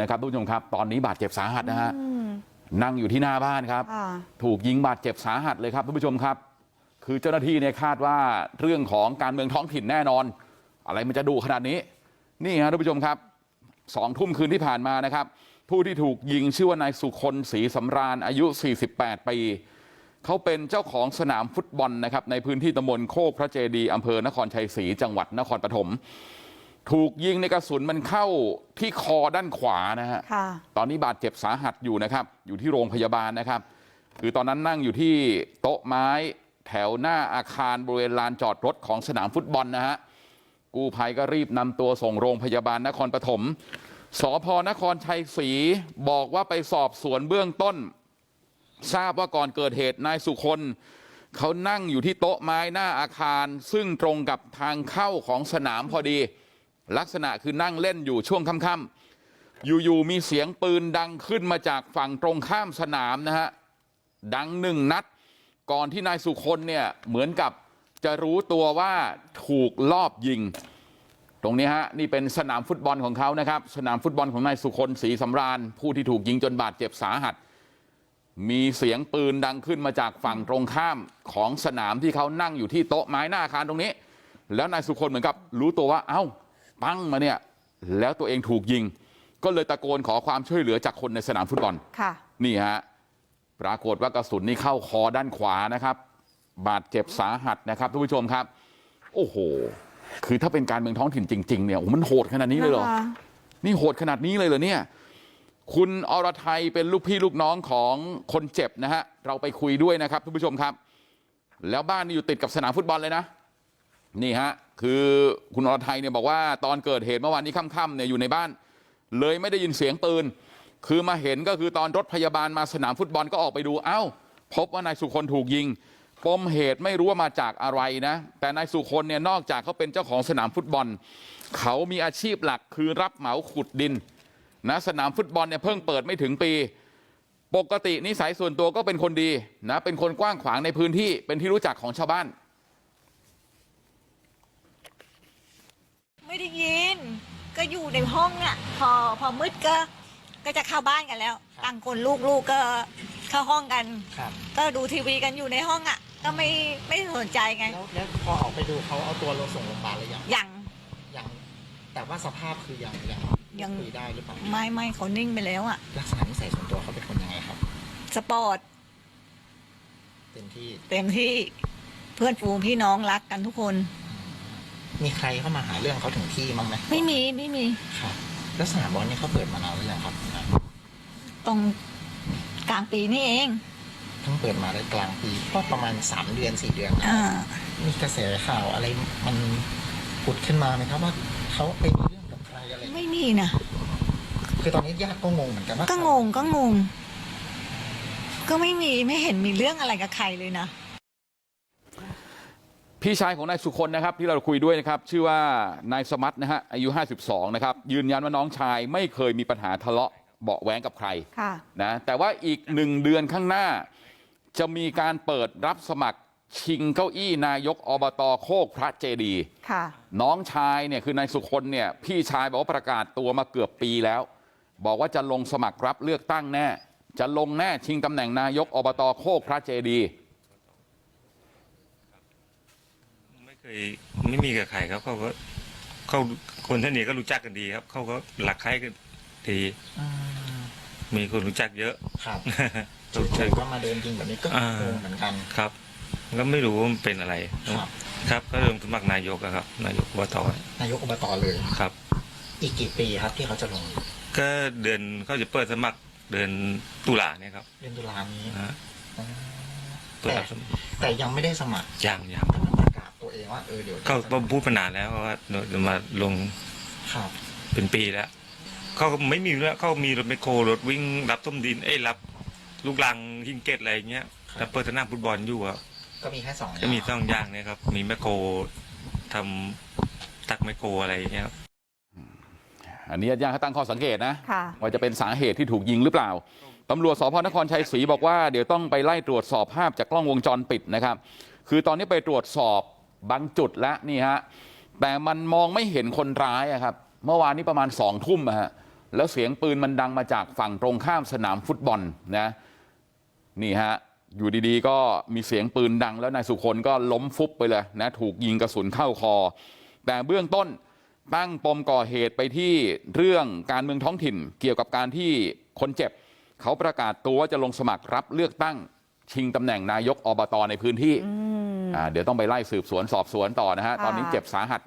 นะครับทุกผู้ชมครับตอนนี้บาดเจ็บสาหัสนะฮะนั่งอยู่ที่หน้าบ้านครับค่ะถูกยิงบาดเจ็บสาหัสเลยครับทุกผู้ชมครับ คือเจ้าหน้าที่เนี่ยคาดว่าเรื่องของการเมืองท้องถิ่นแน่นอน อะไรมันจะดุขนาดนี้ นี่ฮะทุกผู้ชมครับสองทุ่มคืนที่ผ่านมานะครับ ผู้ที่ถูกยิงชื่อว่านายสุคนศรีสำราญอายุ 48 ปีเขาเป็นเจ้าของสนามฟุตบอลนะครับในพื้นที่ตำบลโคกพระเจดีย์อำเภอนครชัยศรีจังหวัดนครปฐม ถูกยิงในกระสุนมันเข้าที่คอด้านขวานะฮะค่ะตอนนี้บาดเจ็บสาหัสอยู่นะครับอยู่ที่โรงพยาบาลนะครับคือตอนนั้นนั่งอยู่ที่โต๊ะไม้แถวหน้าอาคารบริเวณลานจอดรถของสนามฟุตบอลนะฮะกู้ภัยก็รีบนำตัวส่งโรงพยาบาลนครปฐมสพนครชัยศรีบอกว่าไปสอบสวนเบื้องต้น ทราบว่าก่อนเกิดเหตุนายสุคนเขานั่งอยู่ที่โต๊ะไม้หน้าอาคาร ซึ่งตรงกับทางเข้าของสนามพอดี ลักษณะคือนั่งเล่นอยู่ช่วงค่ำๆอยู่ๆมีเสียงปืนดังขึ้นมาจากฝั่งตรงข้ามสนามนะฮะดังหนึ่งนัดก่อนที่นายสุคนเนี่ยเหมือนกับจะรู้ตัวว่าถูกลอบยิงตรงนี้ฮะนี่เป็นสนามฟุตบอลของเขานะครับสนามฟุตบอลของนายสุคนศรีสำราญผู้ที่ถูกยิงจนบาดเจ็บสาหัสมีเสียงปืนดังขึ้นมาจากฝั่งตรงข้ามของสนามที่เขานั่งอยู่ที่โต๊ะไม้หน้าอาคารตรงนี้แล้วนายสุคนเหมือนกับรู้ตัวว่าเอ้า ปั้งมาเนี่ยแล้วตัวเองถูกยิงก็เลยตะโกนขอความช่วยเหลือจากคนในสนามฟุตบอลค่ะนี่ฮะปรากฏว่ากระสุนนี่เข้าคอด้านขวานะครับบาดเจ็บสาหัสนะครับทุกผู้ชมครับโอ้โหคือถ้าเป็นการเมืองท้องถิ่นจริง ๆเนี่ยโอ้โหมันโหดขนาดนี้เลยเหรอนะคะนี่โหดขนาดนี้เลยเหรอเนี่ยคุณอรไทยเป็นลูกพี่ลูกน้องของคนเจ็บนะฮะเราไปคุยด้วยนะครับทุกผู้ชมครับ แล้วบ้านนี่อยู่ติดกับสนามฟุตบอลเลยนะนี่ฮะ คือคุณอรไทยเนี่ยบอกว่าตอนเกิดเหตุเมื่อวานนี้ค่ำๆเนี่ยอยู่ในบ้านเลยไม่ได้ยินเสียงปืนคือมาเห็นก็คือตอนรถพยาบาลมาสนามฟุตบอลก็ออกไปดูเอ้าพบว่านายสุคนถูกยิงปมเหตุไม่รู้ว่ามาจากอะไรนะแต่นายสุคนเนี่ยนอกจากเขาเป็นเจ้าของสนามฟุตบอลเขามีอาชีพหลักคือรับเหมาขุดดินนะสนามฟุตบอลเนี่ยเพิ่งเปิดไม่ถึงปีปกตินิสัยส่วนตัวก็เป็นคนดีนะเป็นคนกว้างขวางในพื้นที่เป็นที่รู้จักของชาวบ้าน ไม่ได้ยิน ก็อยู่ในห้องอะ พอพอมืดก็ก็จะเข้าบ้านกันแล้ว ต่างคนลูกลูกก็เข้าห้องกัน ครับก็ดูทีวีกันอยู่ในห้องอะ ก็ไม่ไม่สนใจไง แล้วแล้วพอออกไปดูเขาเอาตัวเราส่งโรงพยาบาลหรือยังยัง ยังแต่ว่าสภาพคือยังยังยัง คุยได้หรือเปล่าไม่ไม่เขานิ่งไปแล้วอะ ลักษณะนิสัยส่วนตัวเขาเป็นคนยังไงครับสปอร์ตเต็มที่เต็มที่เพื่อนฝูงพี่น้องรักกันทุกคน มีใครเข้ามาหาเรื่องเขาถึงที่มั้งไหมไม่มีไม่มีครับ แล้วสนามบอลนี่เขาเปิดมานานหรือยังครับตรงกลางปีนี่เองเพิ่งเปิดมาได้กลางปีก็ประมาณสามเดือนสี่เดือนนะอ่ามีกระแสข่าวอะไรมันผุดขึ้นมาไหมครับว่าเขาไปมีเรื่องกับใครอะไรไม่มีนะคือตอนนี้ญาติก็งงเหมือนกันว่าก็งงก็งง ก็ไม่มีไม่เห็นมีเรื่องอะไรกับใครเลยนะ พี่ชายของนายสุคนนะครับที่เราคุยด้วยนะครับชื่อว่านายสมัตนะฮะอายุ52นะครับยืนยันว่าน้องชายไม่เคยมีปัญหาทะเลาะเบาะแว้งกับใครค่ะนะแต่ว่าอีกหนึ่งเดือนข้างหน้าจะมีการเปิดรับสมัครชิงเก้าอี้นายกอบตโคกพระเจดีย์ค่ะน้องชายเนี่ยคือนายสุคนเนี่ยพี่ชายบอกว่าประกาศตัวมาเกือบปีแล้วบอกว่าจะลงสมัครรับเลือกตั้งแน่จะลงแน่ชิงตำแหน่งนายกอบตโคกพระเจดี ย์ไม่เคยไม่มีกับใครครับเขาก็เขาคนท่านนี้ก็รู้จักกันดีครับ เขาก็หลักใครกันทีอืมมีคนรู้จักเยอะครับรู้จัจู่กๆก็มาเดินยิงแบบนี้ก็อ่างงเหมือนกันครับก็ไม่รู้ว่ามันเป็นอะไรครับ ครับก็ลงสมัครนายกอะครับ นายกอบตนายกอบตเลยครับ อีกกี่ปีครับที่เขาจะลงก็เดือนเขาจะเปิดสมัครเดือนตุลาเนี่ยครับเดือนตุลานี้นะฮะอ๋อเปิดแต่รับสมัครแต่ยังไม่ได้สมัครอย่างอย่างแต่มันประกาศตัวเองว่าเออเดี๋ยวเขาจะพูดมานานแล้วว่าจะมาลงครับ เป็นปีแล้วเขาก็ไม่มีแล้วเขามีรถไมคโครรถวิ่งรับต้มดินเอ้ยรับ ลูกลังหิงเกตอะไรอย่างเงี้ยแล้วเปิดสนามฟุตบอลอยู่อะก็มีแค่สองก็มีสองอย่างเนี่ยครับมีแมคโครทำตักแมคโครอะไรอย่างเงี้ยครับ อันนี้ญาติๆเขาตั้งข้อสังเกตนะ ค่ะ ว่าจะเป็นสาเหตุที่ถูกยิงหรือเปล่า ตำรวจสพนครชัยศรีบอกว่าเดี๋ยวต้องไปไล่ตรวจสอบภาพจากกล้องวงจรปิดนะครับ คือตอนนี้ไปตรวจสอบ บางจุดแล้วนี่ฮะแต่มันมองไม่เห็นคนร้ายอะครับเมื่อวานนี้ประมาณสองทุ่มฮะแล้วเสียงปืนมันดังมาจากฝั่งตรงข้ามสนามฟุตบอลนะนี่ฮะอยู่ดีๆก็มีเสียงปืนดังแล้วนายสุคนก็ล้มฟุบไปเลยนะถูกยิงกระสุนเข้าคอ แต่เบื้องต้นตั้งปมก่อเหตุไปที่เรื่องการเมืองท้องถิ่น เกี่ยวกับการที่คนเจ็บ เขาประกาศตัวว่าจะลงสมัครรับเลือกตั้งชิงตำแหน่งนายกอบตในพื้นที่ เดี๋ยวต้องไปไล่สืบสวนสอบสวนต่อนะฮะตอนนี้ค่ะเจ็บสาหัส